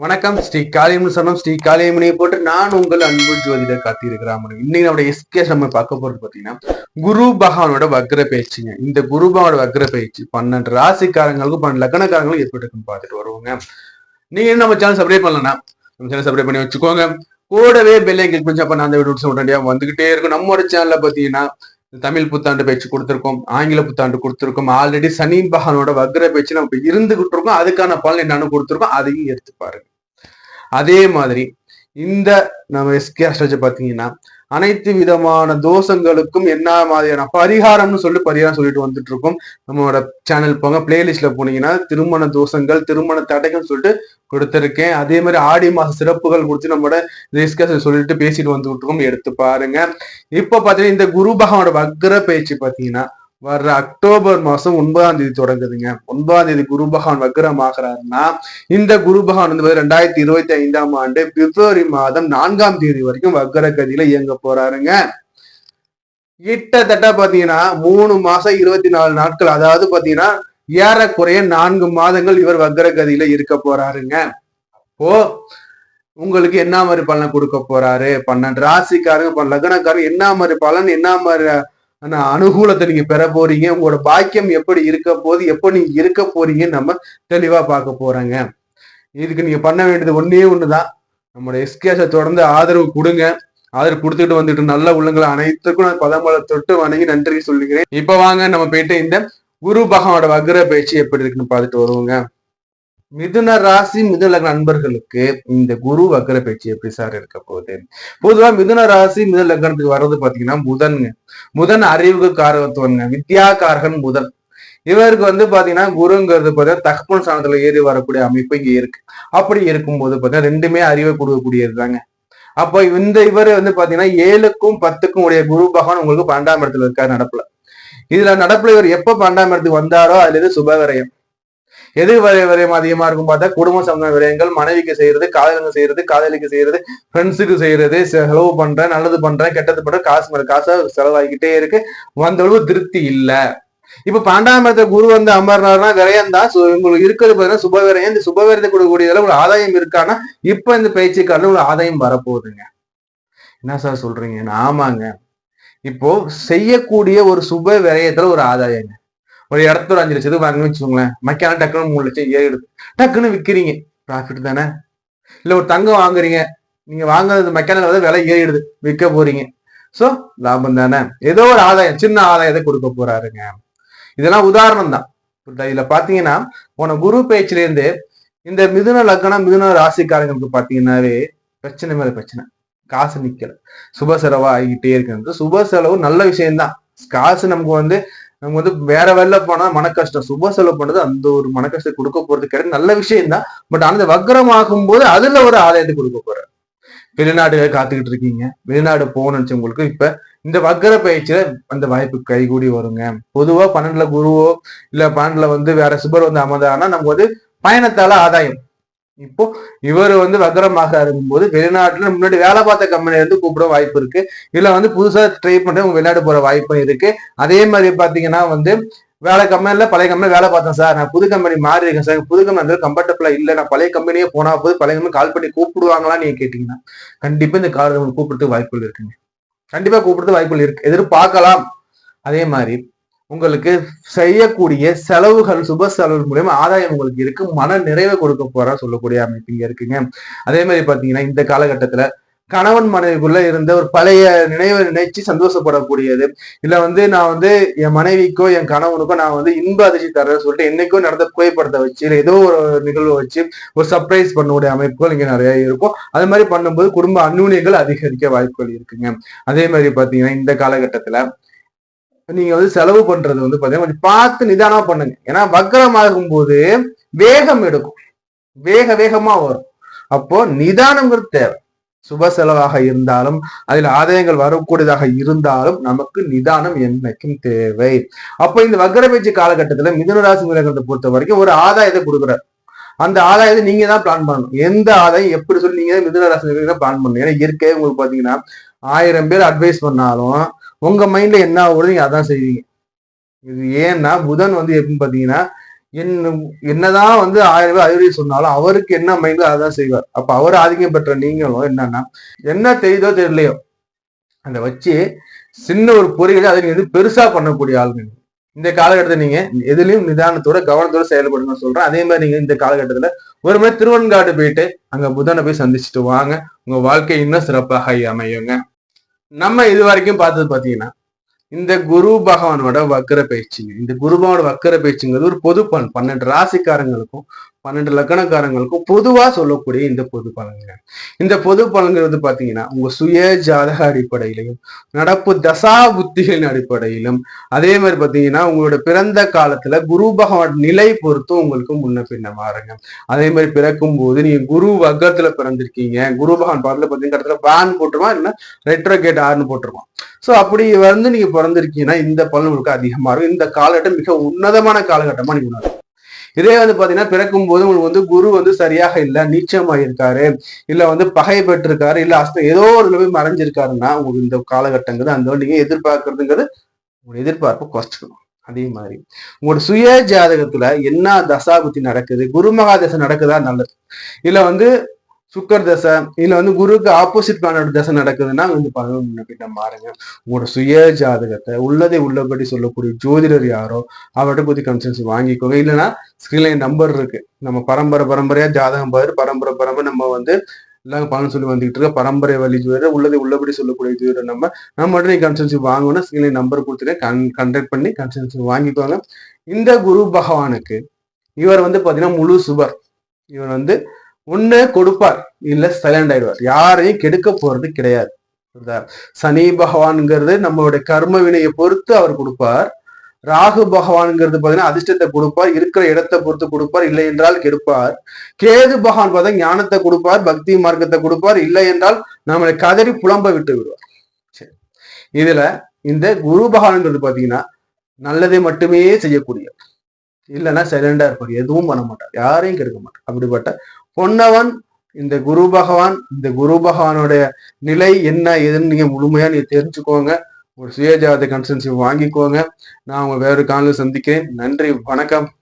வணக்கம் ஸ்ரீ காளியம்மன் சொன்னம் ஸ்ரீ காளியம்மனை போட்டு நான் உங்கள் அன்பு ஜோதிடர் காத்திருக்கிறாமன் இன்னைக்கு நம்மளோட எஸ்கே நம்ம பார்க்க போறது பாத்தீங்கன்னா குரு பகவானோட வக்ர பயிற்சிங்க. இந்த குரு பகவானோட வக்ர பயிற்சி பன்னெண்டு ராசிக்காரங்களுக்கும் பன்னெண்டு லக்னக்காரங்களுக்கும் ஏற்பட்டுருக்குன்னு பாத்துட்டு பார்த்துட்டு வருவோங்க. நீங்க என்ன நம்ம சேனல் சப்ஸ்கிரைப் பண்ணலன்னா நம்ம சேனல் சப்ஸ்கிரைப் பண்ணி வச்சுக்கோங்க. கூடவே பெல்லை கிளிக் பண்ணி அப்ப நான் அந்த வீடியோஸ் உடனடியாக வந்துகிட்டே இருக்கும். நம்மளோட சேனல்ல பாத்தீங்கன்னா தமிழ் புத்தாண்டு பேச்சு கொடுத்துருக்கோம் ஆங்கில புத்தாண்டு கொடுத்துருக்கோம். ஆல்ரெடி சனி பகவானோட வக்ர பேச்சு நம்ம இருந்துகிட்டு இருக்கோம் அதுக்கான பலன் என்னன்னு கொடுத்துருக்கோம். அதையும் எடுத்து பாருங்க. அதே மாதிரி இந்த நம்ம எஸ்கே அஸ்ட்ராஜ் பாத்தீங்கன்னா அனைத்து விதமான தோஷங்களுக்கும் என்ன மாதிரியான பரிகாரம்னு சொல்லி பரிகாரம் சொல்லிட்டு வந்துட்டு இருக்கோம் நம்மளோட சேனல் போங்க பிளேலிஸ்ட்ல போனீங்கன்னா திருமண தோஷங்கள் திருமண தடைகள் சொல்லிட்டு கொடுத்துருக்கேன். அதே மாதிரி ஆடி மாச சிறப்புகள் குறித்து நம்மளோட டிஸ்கஷன் சொல்லிட்டு பேசிட்டு வந்துட்டு இருக்கோம் எடுத்து பாருங்க. இப்ப பாத்தீங்கன்னா இந்த குரு பகவானோட வக்ர பயிற்சி பாத்தீங்கன்னா வர்ற அக்டோபர் மாசம் ஒன்பதாம் தேதி தொடங்குதுங்க. ஒன்பதாம் தேதி குரு பகவான் வக்ரம் ஆகிறாருன்னா இந்த குரு பகவான் வந்து ரெண்டாயிரத்தி இருபத்தி ஐந்தாம் ஆண்டு பிப்ரவரி மாதம் நான்காம் தேதி வரைக்கும் வக்ர கதியில இயங்க போறாருங்க. கிட்டத்தட்ட பாத்தீங்கன்னா மூணு மாசம் இருபத்தி நாலு நாட்கள் அதாவது பாத்தீங்கன்னா ஏறக்குறைய நான்கு மாதங்கள் இவர் வக்ர கதியில இருக்க போறாருங்க. அப்போ உங்களுக்கு என்ன மாதிரி பலன் கொடுக்க போறாரு? பன்னெண்டு ராசிக்காரங்க லக்னக்காரங்க என்ன மாதிரி பலன் என்ன மாதிரி ஆனா அனுகூலத்தை நீங்க பெற போறீங்க. உங்களோட பாக்கியம் எப்படி இருக்க போது எப்போ நீங்க இருக்க போறீங்கன்னு நம்ம தெளிவா பார்க்க போறாங்க. இதுக்கு நீங்க பண்ண வேண்டியது ஒன்னே ஒண்ணுதான். நம்மளோட எஸ்கேஸை தொடர்ந்து ஆதரவு கொடுங்க. ஆதரவு கொடுத்துட்டு வந்துட்டு நல்ல உள்ளங்களை அனைத்துக்கும் நான் பதம்பல தொட்டு வணங்கி நன்றி சொல்லுகிறேன். இப்ப வாங்க நம்ம போயிட்டு இந்த குரு பகவானோட வக்ர பயிற்சி எப்படி இருக்குன்னு பார்த்துட்டு வருவோங்க. மிதுன ராசி மிதுன லக்ன நண்பர்களுக்கு இந்த குரு வக்கர பேச்சு எப்படி சார் இருக்க போகுது? பொதுவா மிதுன ராசி மிதுன லக்னத்துக்கு வர்றது பாத்தீங்கன்னா புதன்ங்க. புதன் அறிவுக்கு காரகத்துவங்க. வித்யாகாரகன் புதன். இவருக்கு வந்து பாத்தீங்கன்னா குருங்கிறது பாத்தீங்கன்னா தகப்பன் சாணத்துல ஏறி வரக்கூடிய அமைப்பு இங்க இருக்கு. அப்படி இருக்கும்போது பாத்தீங்கன்னா ரெண்டுமே அறிவை கொடுக்கக்கூடியது தாங்க அப்போ இந்த இவர் வந்து பாத்தீங்கன்னா ஏழுக்கும் பத்துக்கும் உடைய குரு பகவான் உங்களுக்கு பன்னெண்டாம் இடத்துல இருக்காரு நடப்புல. இதுல நடப்புல இவர் எப்ப பன்னெண்டாம் இடத்துக்கு வந்தாரோ அதுல இருந்து சுப எது வரை விரயம் அதிகமா இருக்கும் பார்த்தா குடும்ப சம்பந்த விரயங்கள் மனைவிக்கு செய்யறது காதலுக்கு செய்யறது காதலிக்கு செய்யறது ஃப்ரெண்ட்ஸுக்கு செய்யறது செலவு பண்றேன் நல்லது பண்றேன் கெட்டது பண்றேன் காசு காசா செலவாகிக்கிட்டே இருக்கு. வந்தளவு திருப்தி இல்லை. இப்ப பன்னெண்டாம் குரு வந்து அமர்னார்னா விரயம் தான். உங்களுக்கு இருக்கிறது பாத்தீங்கன்னா சுப விரயம். இந்த சுப விரயத்தை கொடுக்கக்கூடியதுல உங்களுக்கு ஆதாயம் இருக்கான்னா இப்ப இந்த பயிற்சிக்காரல உங்களுக்கு ஆதாயம் வரப்போகுதுங்க. என்ன சார் சொல்றீங்க? ஆமாங்க. இப்போ செய்யக்கூடிய ஒரு சுப விரயத்துல ஒரு ஆதாயங்க. ஒரு இடத்துல ஒரு அஞ்சு லட்சத்துக்கு வாங்கன்னு வச்சுக்கோங்களேன். மக்கான டக்குனு மூணு லட்சம் ஏறிடுது டக்குன்னு விற்கிறீங்க ப்ராஃபிட் தானே? இல்லை ஒரு தங்கம் வாங்குறீங்க. நீங்க வாங்குறது மெக்கானிக் வந்து விலை ஏறிடுது. விற்க போறீங்க. சோ லாபம் தானே? ஏதோ ஒரு ஆதாயம் சின்ன ஆதாயத்தை கொடுக்க போறாருங்க. இதெல்லாம் உதாரணம் தான். இதுல பாத்தீங்கன்னா போன குரு பேச்சுல இருந்து இந்த மிதுன லக்னம் மிதுன ராசிக்காரங்களுக்கு பாத்தீங்கன்னாவே பிரச்சனை மேல பிரச்சனை. காசு நிக்கல. சுப செலவா ஆகிட்டே இருக்கிறது சுப செலவு நல்ல விஷயம்தான். காசு நமக்கு வந்து நம்ம வந்து வேற வெளில போனா மன கஷ்டம் சுப செலவு பண்றது அந்த ஒரு மன கொடுக்க போறது கிடையாது. நல்ல விஷயம் தான் பட் அந்த வக்ரம் ஆகும்போது அதுல ஒரு ஆதாயத்தை கொடுக்க போறாரு. வெளிநாடு காத்துக்கிட்டு இருக்கீங்க. வெளிநாடு போகணும்னு உங்களுக்கு இப்ப இந்த வக்கர பயிற்சியில அந்த வாய்ப்பு கைகூடி வருங்க. பொதுவா பன்னெண்டுல குருவோ இல்ல பன்னெண்டுல வந்து வேற சுபர் வந்து அமர்ந்தாங்கன்னா நமக்கு வந்து பயணத்தால ஆதாயம். இப்போ இவர் வந்து வக்கரமாக இருக்கும்போது வெளிநாட்டுல முன்னாடி வேலை பார்த்த கம்பெனில இருந்து கூப்பிட வாய்ப்பு இருக்கு. இல்ல வந்து புதுசா ட்ரை பண்ணி உங்க வெளிநாடு போற வாய்ப்பும் இருக்கு. அதே மாதிரி பாத்தீங்கன்னா வந்து வேலை கம்பெனில பழைய கம்பெனி வேலை பார்த்தேன் சார். நான் புது கம்பெனி மாறி இருக்கேன் சார். புது கம்பெனி அந்த கம்ஃபர்டபுளா இல்ல. நான் பழைய கம்பெனியே போனா போது பழைய கம்பெனி கால் பண்ணி கூப்பிடுவாங்களான்னு நீங்க கேட்டீங்கன்னா கண்டிப்பா இந்த கால் கூப்பிடுறதுக்கு வாய்ப்புகள் இருக்குங்க. கண்டிப்பா கூப்பிடுறது வாய்ப்புகள் இருக்கு. எதிர்பார்க்கலாம். அதே மாதிரி உங்களுக்கு செய்யக்கூடிய செலவுகள் சுப செலவு மூலியமா ஆதாயம் உங்களுக்கு இருக்கு. மன நிறைவை கொடுக்க போற சொல்லக்கூடிய அமைப்பு இங்க இருக்குங்க. அதே மாதிரி பாத்தீங்கன்னா இந்த காலகட்டத்துல கணவன் மனைவிக்குள்ள இருந்த ஒரு பழைய நினைவை நினைச்சு சந்தோஷப்படக்கூடியது. இல்ல வந்து நான் வந்து என் மனைவிக்கோ என் கணவனுக்கோ நான் வந்து இன்ப அதிர்ச்சி தரேன்னு சொல்லிட்டு என்னைக்கோ நடந்த புகைப்படத்தை வச்சு இல்ல ஏதோ ஒரு நிகழ்வு வச்சு ஒரு சர்ப்ரைஸ் பண்ணக்கூடிய அமைப்புகள் இங்க நிறைய இருக்கும். அது மாதிரி பண்ணும்போது குடும்ப அந்நூனியங்கள் அதிகரிக்க வாய்ப்புகள் இருக்குங்க. அதே மாதிரி பாத்தீங்கன்னா இந்த காலகட்டத்துல நீங்க வந்து செலவு பண்றது வந்து பாத்தீங்கன்னா கொஞ்சம் பார்த்து நிதானமா பண்ணுங்க. ஏன்னா வக்கரமாகும் போது வேகம் எடுக்கும். வேக வேகமா வரும். அப்போ நிதானங்கிறது தேவை. சுப செலவாக இருந்தாலும் அதில் ஆதாயங்கள் வரக்கூடியதாக இருந்தாலும் நமக்கு நிதானம் என்னைக்கும் தேவை. அப்போ இந்த வக்கர பேச்சு காலகட்டத்தில் மிதனராசி மிருகத்தை பொறுத்த வரைக்கும் ஒரு ஆதாயத்தை கொடுக்குறாரு. அந்த ஆதாயத்தை நீங்க தான் பிளான் பண்ணணும். எந்த ஆதாயம் எப்படி சொல்லி நீங்க தான் மிதுனராசி பிளான் பண்ணணும்? ஏன்னா இயற்கையே உங்களுக்கு பாத்தீங்கன்னா ஆயிரம் பேர் அட்வைஸ் பண்ணாலும் உங்க மைண்ட்ல என்ன ஆகுறது நீங்க அதான் செய்வீங்க. இது ஏன்னா புதன் வந்து எப்படின்னு பாத்தீங்கன்னா என்ன என்னதான் வந்து ஆயிரம் ரூபாய் அறிவுரை சொன்னாலும் அவருக்கு என்ன மைண்டோ அதான் செய்வார். அப்ப அவர் ஆதிக்கம் பெற்ற நீங்களும் என்னன்னா என்ன தெரியுதோ தெரியலையோ அதை வச்சு சின்ன ஒரு பொறிகளை அதை நீங்க வந்து பெருசா பண்ணக்கூடிய ஆளுங்க இந்த காலகட்டத்தை நீங்க எதுலயும் நிதானத்தோட கவனத்தோட செயல்படுங்க சொல்றேன். அதே மாதிரி நீங்க இந்த காலகட்டத்துல ஒரு மாதிரி திருவன்காடு போயிட்டு அங்க புதனை போய் சந்திச்சுட்டு வாங்க. உங்க வாழ்க்கை இன்னும் சிறப்பாக அமையுங்க. நம்ம இது வரைக்கும் பார்த்தது பாத்தீங்கன்னா இந்த குரு பகவானோட வக்கர பயிற்சிங்க இந்த குரு பகவானோட வக்கர பயிற்சிங்கிறது ஒரு பொது பலன். பன்னெண்டு ராசிக்காரங்களுக்கும் பன்னெண்டு லக்கணக்காரங்களுக்கும் பொதுவா சொல்லக்கூடிய இந்த பொது பலன்கள். இந்த பொது பலன்கிறது பாத்தீங்கன்னா உங்க சுய ஜாதக அடிப்படையிலையும் நடப்பு தசா புத்திகளின் அடிப்படையிலும் அதே மாதிரி பாத்தீங்கன்னா உங்களோட பிறந்த காலத்துல குரு பகவான் நிலை பொறுத்தும் உங்களுக்கு முன்ன பின்ன மாறுங்க அதே மாதிரி பிறக்கும் போது நீங்க குரு வக்கத்துல பிறந்திருக்கீங்க. குரு பகவான் பாடல பாத்தீங்கன்னா இடத்துல பேன் போட்டுருவான் இல்லைன்னா ரெட்ரோகேட் ஆர்னு போட்டுருவான் சோ அப்படி வந்து நீங்க பிறந்திருக்கீங்கன்னா இந்த பலன் உங்களுக்கு அதிகமா இருக்கும். இந்த காலகட்டம் மிக உன்னதமான காலகட்டமா நீங்க உணரும் இதே வந்து பாத்தீங்கன்னா பிறக்கும் போது உங்களுக்கு வந்து குரு வந்து சரியாக இல்ல நீச்சமாயிருக்காரு இல்ல வந்து பகை பெற்றிருக்காரு இல்ல அஸ்த ஏதோ ஒரு போய் மறைஞ்சிருக்காருன்னா உங்களுக்கு இந்த காலகட்டங்கிறது அந்த நீங்க எதிர்பார்க்கறதுங்கிறது உங்களுடைய எதிர்பார்ப்பு குறைச்சிக்கணும் அதே மாதிரி உங்களோட சுய ஜாதகத்துல என்ன தசாபுத்தி நடக்குது குரு மகாதசை நடக்குதா? நல்லது. இல்ல வந்து சுக்கர் தசை இல்ல வந்து குருக்கு ஆப்போசிட் பிளானோட தசை நடக்குதுன்னா வந்து பலன் முன்ன மாறுங்க. உங்களோட சுய ஜாதகத்தை உள்ளதை உள்ளபடி சொல்லக்கூடிய ஜோதிடர் யாரோ அவர்கிட்ட பத்தி கன்சல்ஸ் வாங்கிக்கோங்க. இல்லைன்னா ஸ்கிரீன்ல நம்பர் இருக்கு. நம்ம பரம்பரை பரம்பரையா ஜாதகம் பாரு. பரம்பரை பரம்பரை நம்ம வந்து எல்லாம் பலன் சொல்லி வந்துகிட்டு இருக்க. பரம்பரை வழி ஜோதிடர் உள்ளதை உள்ளபடி சொல்லக்கூடிய ஜோதிடர் நம்ம நம்ம நீ கன்சல்சி வாங்கணும் ஸ்கிரீன்ல நம்பர் கொடுத்துட்டு கன் கண்டக்ட் பண்ணி கன்சல்சி வாங்கிக்கோங்க. இந்த குரு பகவானுக்கு இவர் வந்து பாத்தீங்கன்னா முழு சுபர். இவர் வந்து ஒண்ணு கொடுப்பார். இல்ல சைலண்ட் ஆயிடுவார். யாரையும் கெடுக்க போறது கிடையாது. சனி பகவான்ங்கிறது நம்மளுடைய கர்ம வினையை பொறுத்து அவர் கொடுப்பார். ராகு பகவான்ங்கிறது பாத்தீங்கன்னா அதிர்ஷ்டத்தை கொடுப்பார். இருக்கிற இடத்தை பொறுத்து கொடுப்பார். இல்லை என்றால் கெடுப்பார். கேது பகவான் பார்த்தா ஞானத்தை கொடுப்பார். பக்தி மார்க்கத்தை கொடுப்பார். இல்லை என்றால் நம்மளை கதறி புலம்ப விட்டு விடுவார். சரி. இதுல இந்த குரு பகவான்ங்கிறது பாத்தீங்கன்னா நல்லதை மட்டுமே செய்யக்கூடிய இல்லைன்னா சைலண்டா இருப்பார். எதுவும் பண்ண மாட்டார். யாரையும் கெடுக்க மாட்டார். அப்படிப்பட்ட பொன்னவன் இந்த குரு பகவான் இந்த குரு பகவானுடைய நிலை என்ன ஏதுன்னு நீங்க முழுமையா நீங்க தெரிஞ்சுக்கோங்க. ஒரு சுயஜாத கன்சன்சி வாங்கிக்கோங்க. நான் உங்க வேறு காலையில் சந்திக்கிறேன். நன்றி வணக்கம்.